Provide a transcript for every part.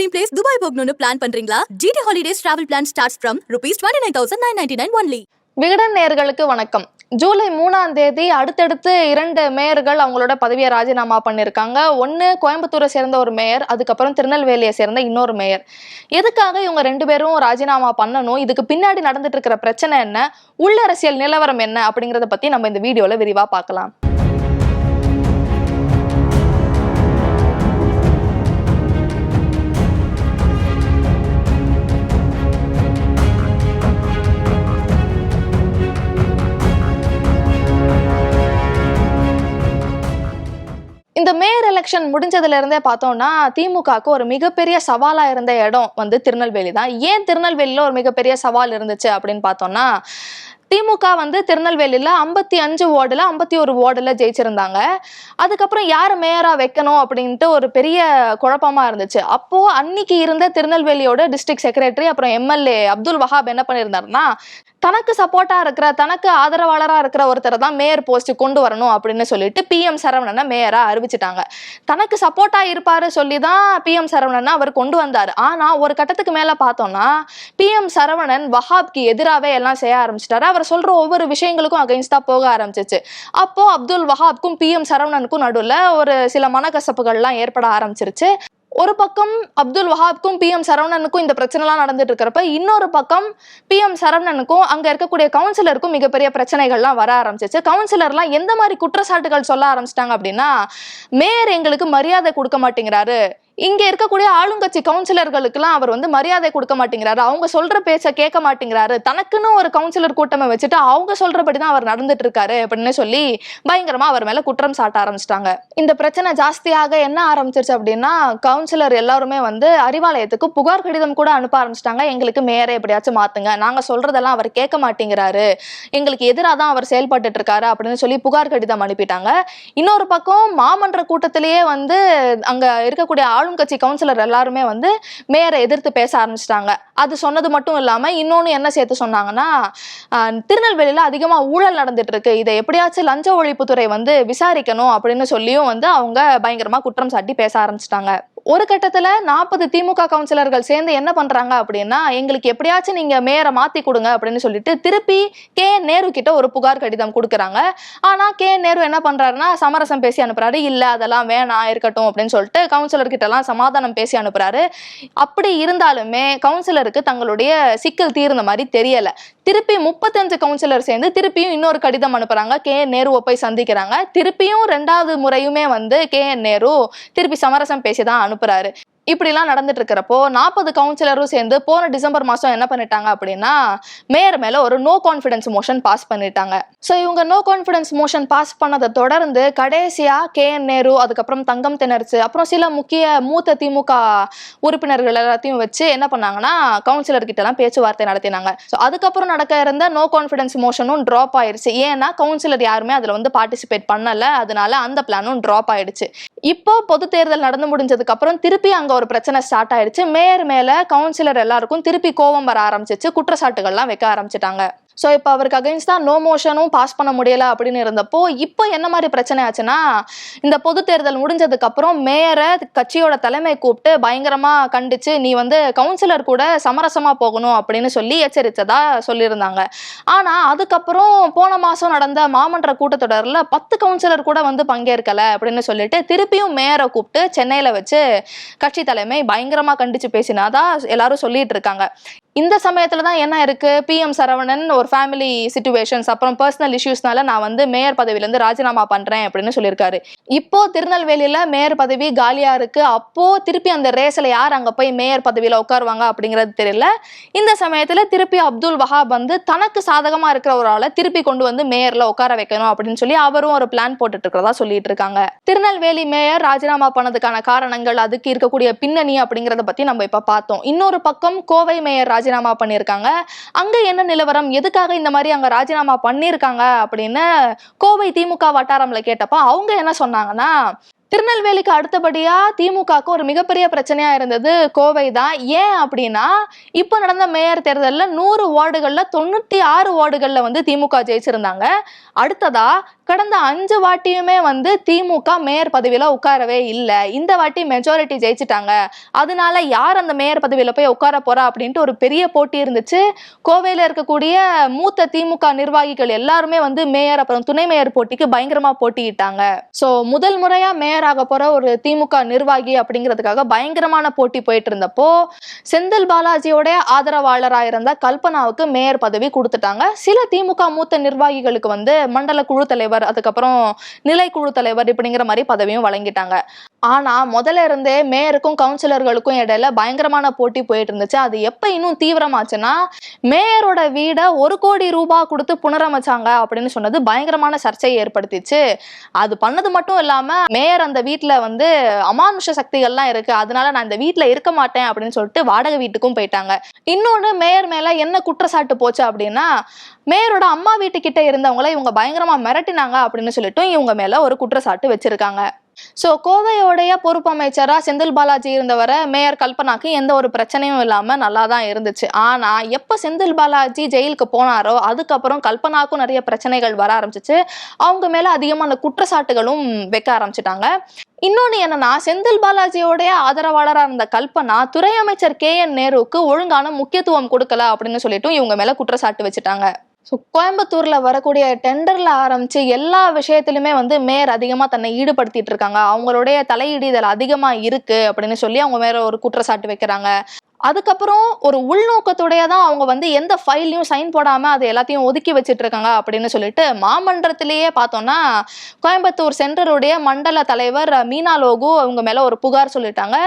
Dream place Dubai போகணும்னு plan பண்றீங்களா? GT holidays travel plan starts from rupees twenty nine thousand nine ninety nine only Vikatan நேயர்களுக்கு வணக்கம். ஜூலை மூணாம் தேதி அடுத்தடுத்து இரண்டு மேயர்கள் அவங்களோட பதவியை ராஜினாமா பண்ணியிருக்காங்க. ஒன்று கோயம்புத்தூரை சேர்ந்த ஒரு மேயர் அதுக்கப்புறம் திருநெல்வேலியை சேர்ந்த இன்னொரு மேயர். எதுக்காக இவங்க ரெண்டு பேரும் ராஜினாமா பண்ணணும்? இதுக்கு பின்னாடி நடந்துட்டு இருக்கிற பிரச்சனை என்ன? உள்ளரசியல் நிலவரம் என்ன? அப்படிங்கிறத பத்தி நம்ம இந்த வீடியோல விரிவா பார்க்கலாம். இந்த மேயர் எலெக்ஷன் முடிஞ்சதுல இருந்தே பார்த்தோம்னா திமுகவுக்கு ஒரு மிகப்பெரிய சவாலா இருந்த இடம் வந்து திருநெல்வேலி தான். ஏன் திருநெல்வேலியில ஒரு மிகப்பெரிய சவால் இருந்துச்சு அப்படின்னு பார்த்தோம்னா திமுக வந்து திருநெல்வேலியில் ஐம்பத்தி அஞ்சு வார்டில் ஐம்பத்தி ஒரு வார்டில் ஜெயிச்சிருந்தாங்க. அதுக்கப்புறம் யார் மேயராக வைக்கணும் அப்படின்ட்டு ஒரு பெரிய குழப்பமாக இருந்துச்சு. அப்போது அன்னைக்கு இருந்த திருநெல்வேலியோட டிஸ்ட்ரிக்ட் செக்ரட்டரி அப்புறம் எம்எல்ஏ அப்துல் வஹாப் என்ன பண்ணியிருந்தாருன்னா தனக்கு சப்போர்ட்டாக இருக்கிற தனக்கு ஆதரவாளராக இருக்கிற ஒருத்தரை தான் மேயர் போஸ்ட் கொண்டு வரணும் அப்படின்னு சொல்லிட்டு பிஎம் சரவணனை மேயராக அறிவிச்சிட்டாங்க. தனக்கு சப்போர்ட்டாக இருப்பார் சொல்லி தான் பிஎம் சரவணனை அவர் கொண்டு வந்தார். ஆனால் ஒரு கட்டத்துக்கு மேலே பார்த்தோம்னா பிஎம் சரவணன் வஹாப்க்கு எதிராகவே எல்லாம் செய்ய ஆரம்பிச்சிட்டாரு. அவர் சொல்ற ஒவ்வொரு விஷயங்களுக்கும் அகைன்ஸ்டா போக ஆரம்பிச்சிச்சு. அப்போ அப்துல் வஹாப்க்கும் பி எம் சரவணனுக்கும் நடுவுல ஒரு சில மனக்கசப்புகள்லாம் ஏற்பட ஆரம்பிச்சிருச்சு. ஒரு பக்கம் அப்துல் வஹாப்க்கும் பிஎம் சரவணனுக்கும் இந்த பிரச்சனைலாம் நடந்துட்டு இருக்கிறப்ப இன்னொரு பக்கம் பிஎம் சரவணனுக்கும் அங்க இருக்கக்கூடிய கவுன்சிலருக்கும் மிகப்பெரிய பிரச்சனைகள்லாம் வர ஆரம்பிச்சிச்சு. கவுன்சிலர்லாம் எந்த மாதிரி குற்றச்சாட்டுகள் சொல்ல ஆரம்பிச்சிட்டாங்க அப்படின்னா மேயர் எங்களுக்கு மரியாதை கொடுக்க மாட்டேங்கிறாரு. இங்க இருக்கக்கூடிய ஆளுங்கட்சி கவுன்சிலர்களுக்கெல்லாம் அவர் வந்து மரியாதை கொடுக்க மாட்டேங்கிறாரு. அவங்க சொல்ற பேச்ச கேட்க மாட்டேங்கிறாரு. தனக்குன்னு ஒரு கவுன்சிலர் கூட்டமை வச்சுட்டு அவங்க சொல்றபடிதான் அவர் நடந்துட்டு இருக்காரு அப்படின்னு சொல்லி பயங்கரமா அவர் மேல குற்றம் சாட்ட ஆரம்பிச்சிட்டாங்க. இந்த பிரச்சனை ஜாஸ்தியாக என்ன ஆரம்பிச்சிருச்சு அப்படின்னா கவுன்சிலர் எல்லாருமே வந்து அறிவாலயத்துக்கு புகார் கடிதம் கூட அனுப்ப ஆரம்பிச்சிட்டாங்க. எங்களுக்கு மேயரை எப்படியாச்சும் மாத்துங்க. நாங்க சொல்றதெல்லாம் அவர் கேட்க மாட்டேங்கிறாரு. எங்களுக்கு எதிராக தான் அவர் செயல்பட்டு இருக்காரு அப்படின்னு சொல்லி புகார் கடிதம் அனுப்பிட்டாங்க. இன்னொரு பக்கம் மாமன்ற கூட்டத்திலேயே வந்து அங்க இருக்கக்கூடிய ஆளும் கட்சி கவுன்சிலர் எல்லாருமே வந்து மேயரை எதிர்த்து பேச ஆரம்பிச்சிட்டாங்க. அது சொன்னது மட்டும் இல்லாமல் இன்னொன்று என்ன சேர்த்து சொன்னாங்கன்னா திருநெல்வேலியில் அதிகமாக ஊழல் நடந்துட்டு இருக்கு. இதை எப்படியாச்சும் லஞ்ச ஒழிப்புத்துறை வந்து விசாரிக்கணும் அப்படின்னு சொல்லியும் வந்து அவங்க பயங்கரமாக குற்றம் சாட்டி பேச ஆரம்பிச்சிட்டாங்க. ஒரு கட்டத்தில் நாற்பது திமுக கவுன்சிலர்கள் சேர்ந்து என்ன பண்ணுறாங்க அப்படின்னா எங்களுக்கு எப்படியாச்சும் நீங்கள் மேயரை மாற்றி கொடுங்க அப்படின்னு சொல்லிட்டு திருப்பி கே. நேரு கிட்ட ஒரு புகார் கடிதம் கொடுக்குறாங்க. ஆனால் கே. நேரு என்ன பண்ணுறாருன்னா சமரசம் பேசி அனுப்புறாரு. இல்லை அதெல்லாம் வேணாம் இருக்கட்டும் அப்படின்னு சொல்லிட்டு கவுன்சிலர் சமாதானம் பேசி அனுப்புறாரு. அப்படி இருந்தாலுமே கவுன்சிலருக்கு தங்களுடைய சிக்கல் தீர்ந்த மாதிரி தெரியலை. திருப்பி முப்பத்தஞ்சு கவுன்சிலர் சேர்ந்து திருப்பியும் இன்னொரு கடிதம் அனுப்புறாங்க. கே. நேருவை போய் சந்திக்கிறாங்க. திருப்பியும் ரெண்டாவது முறையுமே வந்து கே. என். நேரு திருப்பி சமரசம் பேசி தான் அனுப்புறாரு. இப்படிலாம் நடந்துட்டு இருக்கிறப்போ நாற்பது கவுன்சிலரும் சேர்ந்து போன டிசம்பர் மாசம் என்ன பண்ணிட்டாங்க அப்படின்னா மேயர் மேல ஒரு நோ கான்ஃபிடன்ஸ் மோஷன் பாஸ் பண்ணிட்டாங்க. ஸோ இவங்க நோ கான்ஃபிடன்ஸ் மோஷன் பாஸ் பண்ணதை தொடர்ந்து கடைசியா கே. என். நேரு அதுக்கப்புறம் தங்கம் தெனர்ச்சு அப்புறம் சில முக்கிய மூத்த திமுக உறுப்பினர்கள் எல்லாத்தையும் வச்சு என்ன பண்ணாங்கன்னா கவுன்சிலர் கிட்ட எல்லாம் பேச்சுவார்த்தை நடத்தினாங்க. ஸோ அதுக்கப்புறம் நடக்க இருந்த நோ கான்ஃபிடன்ஸ் மோஷனும் ட்ராப் ஆயிருச்சு. ஏன்னா கவுன்சிலர் யாருமே அதுல வந்து பார்ட்டிசிபேட் பண்ணல. அதனால அந்த பிளானும் ட்ராப் ஆயிடுச்சு. இப்போ பொது தேர்தல் நடந்து முடிஞ்சதுக்கு அப்புறம் திருப்பி அங்க ஒரு பிரச்சனை ஸ்டார்ட் ஆயிடுச்சு. மேயர் மேல கவுன்சிலர் எல்லாருக்கும் திருப்பி கோபம் வர ஆரம்பிச்சிச்சு. குற்றச்சாட்டுகள்லாம் வைக்க ஆரம்பிச்சிட்டாங்க. ஸோ இப்போ அவருக்கு அகைன்ஸ்டாக நோ மோஷனும் பாஸ் பண்ண முடியலை அப்படின்னு இருந்தப்போ இப்போ என்ன மாதிரி பிரச்சனை ஆச்சுன்னா இந்த பொது தேர்தல் முடிஞ்சதுக்கப்புறம் மேயரை கட்சியோட தலைமை கூப்பிட்டு பயங்கரமாக கண்டிச்சு நீ வந்து கவுன்சிலர் கூட சமரசமாக போகணும் அப்படின்னு சொல்லி எச்சரித்ததா சொல்லியிருந்தாங்க. ஆனால் அதுக்கப்புறம் போன மாதம் நடந்த மாமன்ற கூட்டத்தொடரில் பத்து கவுன்சிலர் கூட வந்து பங்கேற்கல அப்படின்னு சொல்லிட்டு திருப்பியும் மேயரை கூப்பிட்டு சென்னையில் வச்சு கட்சி தலைமை பயங்கரமாக கண்டிச்சு பேசினாதான் எல்லாரும் சொல்லிட்டு இருக்காங்க. இந்த சமயத்துல தான் என்ன இருக்கு? பிஎம் சரவணன் ஒரு ஃபேமிலி சுச்சுவேஷன்ஸ் அப்புறம் பர்சனல் இஷ்யூஸ்னால நான் வந்து மேயர் பதவியிலேருந்து ராஜினாமா பண்றேன் அப்படின்னு சொல்லியிருக்காரு. இப்போ திருநெல்வேலியில மேயர் பதவி காலியாக இருக்கு. அப்போ திருப்பி அந்த ரேஸ்ல யார் அங்கே போய் மேயர் பதவியில உட்காருவாங்க அப்படிங்கிறது தெரியல. இந்த சமயத்துல திருப்பி அப்துல் வஹாப் வந்து தனக்கு சாதகமா இருக்கிற ஒரு ஆளை திருப்பி கொண்டு வந்து மேயர்ல உட்கார வைக்கணும் அப்படின்னு சொல்லி அவரும் ஒரு பிளான் போட்டுட்டு இருக்கிறதா சொல்லிட்டு இருக்காங்க. திருநெல்வேலி மேயர் ராஜினாமா பண்ணதுக்கான காரணங்கள் அதுக்கு இருக்கக்கூடிய பின்னணி அப்படிங்கிறத பத்தி நம்ம இப்போ பார்த்தோம். இன்னொரு பக்கம் கோவை மேயர் ராஜினாமா பண்ணியிருக்காங்க. அங்கே என்ன நிலவரம்? எதுக்கு எதுக்காக இந்த மாதிரி அங்க ராஜினாமா பண்ணியிருக்காங்க அப்படின்னு கோவை திமுக வட்டாரம்ல கேட்டப்போ அவங்க என்ன சொன்னாங்கன்னா திருநெல்வேலிக்கு அடுத்தபடியா திமுகவுக்கு ஒரு மிகப்பெரிய பிரச்சனையா இருந்தது கோவை தான். ஏன் அப்படின்னா இப்போ நடந்த மேயர் தேர்தலில் நூறு வார்டுகள்ல தொண்ணூத்தி ஆறு வார்டுகள்ல வந்து திமுக ஜெயிச்சிருந்தாங்க. அடுத்ததா கடந்த அஞ்சு வாட்டியுமே வந்து திமுக மேயர் பதவியில உட்காரவே இல்லை. இந்த வாட்டி மெஜாரிட்டி ஜெயிச்சிட்டாங்க. அதனால யார் அந்த மேயர் பதவியில போய் உட்கார போறா அப்படின்ட்டு ஒரு பெரிய போட்டி இருந்துச்சு. கோவையில இருக்கக்கூடிய மூத்த திமுக நிர்வாகிகள் எல்லாருமே வந்து மேயர் அப்புறம் துணை மேயர் போட்டிக்கு பயங்கரமா போட்டியிட்டாங்க. சோ முதல் முறையா மேயர் ஆக போற ஒரு திமுக நிர்வாகி அப்படிங்கிறதுக்காக பயங்கரமான போட்டி போயிட்டு இருந்தப்போ செந்தில் பாலாஜியோட ஆதரவாளராக இருந்த கல்பனாவுக்கு மேயர் பதவி கொடுத்துட்டாங்க. சில திமுக மூத்த நிர்வாகிகளுக்கு வந்து மண்டல குழு தலைவர் அதுக்கப்புறம் நிலை தலைவர் இப்படிங்கிற மாதிரி பதவியும் வழங்கிட்டாங்க. ஆனா முதல்ல இருந்தே மேயருக்கும் கவுன்சிலர்களுக்கும் இடையில பயங்கரமான போட்டி போயிட்டு இருந்துச்சு அது எப்ப இன்னும் தீவிரமாச்சுன்னா மேயரோட வீடை ஒரு கோடி ரூபாய் கொடுத்து புனரமைச்சாங்க அப்படின்னு சொன்னது பயங்கரமான சர்ச்சையை ஏற்படுத்திச்சு. அது பண்ணது மட்டும் இல்லாம மேயர் அந்த வீட்டுல வந்து அமானுஷ சக்திகள்லாம் இருக்கு. அதனால நான் இந்த வீட்டுல இருக்க மாட்டேன் அப்படின்னு சொல்லிட்டு வாடகை வீட்டுக்கும் போயிட்டாங்க. இன்னொன்னு மேயர் மேல என்ன குற்றச்சாட்டு போச்சு அப்படின்னா மேயரோட அம்மா வீட்டுக்கிட்ட இருந்தவங்களை இவங்க பயங்கரமா மிரட்டினாங்க. அப்படின்னு சொல்லிட்டு இவங்க மேல ஒரு குற்றச்சாட்டு வச்சிருக்காங்க. ஸோ கோவையோடைய பொறுப்பு அமைச்சரா செந்தில் பாலாஜி இருந்தவரை மேயர் கல்பனாக்கு எந்த ஒரு பிரச்சனையும் இல்லாம நல்லா தான் இருந்துச்சு. ஆனா எப்ப செந்தில் பாலாஜி ஜெயிலுக்கு போனாரோ அதுக்கப்புறம் கல்பனாக்கும் நிறைய பிரச்சனைகள் வர ஆரம்பிச்சிச்சு. அவங்க மேல அதிகமான குற்றச்சாட்டுகளும் வைக்க ஆரம்பிச்சிட்டாங்க. இன்னொன்று என்னன்னா செந்தில் பாலாஜியோடைய ஆதரவாளராக இருந்த கல்பனா துறை அமைச்சர் கே என் நேருவுக்கு ஒழுங்கான முக்கியத்துவம் கொடுக்கல அப்படின்னு சொல்லிட்டு இவங்க மேல குற்றச்சாட்டு வச்சுட்டாங்க. ஸோ கோயம்புத்தூர்ல வரக்கூடிய டெண்டர்ல ஆரம்பிச்சு எல்லா விஷயத்திலுமே வந்து மேயர் அதிகமா தன்னை ஈடுபடுத்திட்டு இருக்காங்க. அவங்களுடைய தலையீடு இதில் அதிகமா இருக்கு அப்படின்னு சொல்லி அவங்க மேல ஒரு குற்றச்சாட்டு வைக்கிறாங்க. அதுக்கப்புறம் ஒரு உள்நோக்கத்துடைய தான் அவங்க வந்து எந்த ஃபைல்லையும் சைன் போடாம அது எல்லாத்தையும் ஒதுக்கி வச்சிட்டு இருக்காங்க அப்படின்னு சொல்லிட்டு மாமன்றத்திலேயே பார்த்தோம்னா கோயம்புத்தூர் சென்டருடைய மண்டல தலைவர் மீனா லோகு அவங்க மேல ஒரு புகார் சொல்லிட்டாங்க.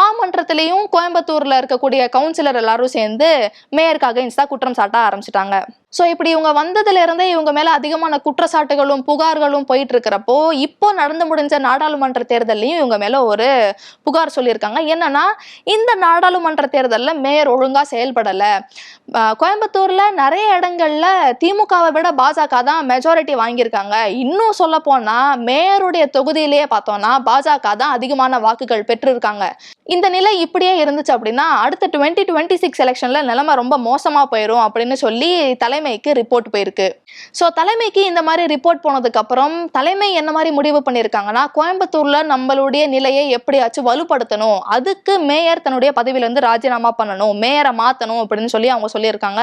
மாமன்றத்திலையும் கோயம்புத்தூர்ல இருக்கக்கூடிய கவுன்சிலர் எல்லாரும் சேர்ந்து மேயருக்காக இன்ஸ்டா குற்றம் சாட்ட ஆரம்பிச்சிட்டாங்க. ஸோ இப்படி இவங்க வந்ததுல இருந்தே இவங்க மேல அதிகமான குற்றச்சாட்டுகளும் புகார்களும் போயிட்டு இருக்கிறப்போ இப்போ நடந்து முடிஞ்ச நாடாளுமன்ற தேர்தல்லையும் இவங்க மேல ஒரு புகார் சொல்லியிருக்காங்க. என்னன்னா இந்த நாடாளுமன்ற தேர்தலில் மேயர் ஒழுங்கா செயல்படலை. கோயம்புத்தூரில் கோயம்புத்தூர்ல நிறைய இடங்கள்ல திமுகவை விட பாஜக தான் மெஜாரிட்டி வாங்கியிருக்காங்க. இன்னும் சொல்ல போனா மேயருடைய தொகுதியிலேயே பார்த்தோம்னா பாஜக தான் அதிகமான வாக்குகள் பெற்றிருக்காங்க. இந்த நிலை இப்படியே இருந்துச்சு அப்படின்னா அடுத்த டுவெண்ட்டி டுவெண்ட்டி சிக்ஸ் எலெக்ஷன்ல நிலைமை ரொம்ப மோசமா போயிடும் அப்படின்னு சொல்லி தலை தலைமைக்கு ரிப்போர்ட் போயிருக்கு. ஸோ தலைமைக்கு இந்த மாதிரி ரிப்போர்ட் போனதுக்கு அப்புறம் தலைமை என்ன மாதிரி முடிவு பண்ணியிருக்காங்கன்னா கோயம்புத்தூர்ல நம்மளுடைய நிலையை எப்படியாச்சும் வலுப்படுத்தணும். அதுக்கு மேயர் தன்னுடைய பதவியில இருந்து ராஜினாமா பண்ணணும். மேயரை மாத்தணும் அப்படின்னு சொல்லி அவங்க சொல்லியிருக்காங்க.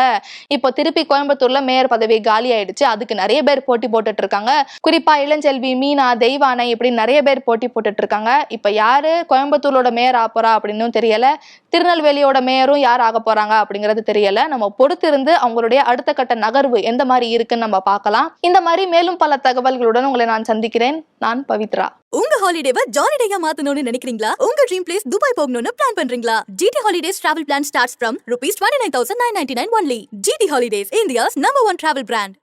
இப்போ திருப்பி கோயம்புத்தூர்ல மேயர் பதவி காலி ஆயிடுச்சு. அதுக்கு நிறைய பேர் போட்டி போட்டுட்டு இருக்காங்க குறிப்பா இளஞ்செல்வி மீனா தெய்வானை இப்படி நிறைய பேர் போட்டி போட்டுட்டு இருக்காங்க இப்போ யாரு கோயம்புத்தூரோட மேயர் ஆக போறா அப்படின்னு தெரியல. திருநெல்வேலியோட மேயரும் யார் ஆக போறாங்க அப்படிங்கிறது தெரியல. நம்ம பொறுத்திருந்து அவங்களுடைய அடுத்த கட்ட அடுத்த கட்ட நகர்வு எந்த மாதிரி இருக்குன்னு நம்ம பார்க்கலாம். இந்த மாதிரி மேலும் பல தகவல்களுடன் உங்களை நான் சந்திக்கிறேன். நான் பவித்ரா. உங்க ஹாலிடேவை ஜாலிடேயா மாத்தணும்னு நினைக்கிறீங்களா? உங்க ட்ரீம் பிளேஸ் துபாய் போகணும்னு பிளான் பண்றீங்களா? GT holidays travel plan starts from rupees twenty nine thousand nine ninety nine only GT holidays India's number one travel brand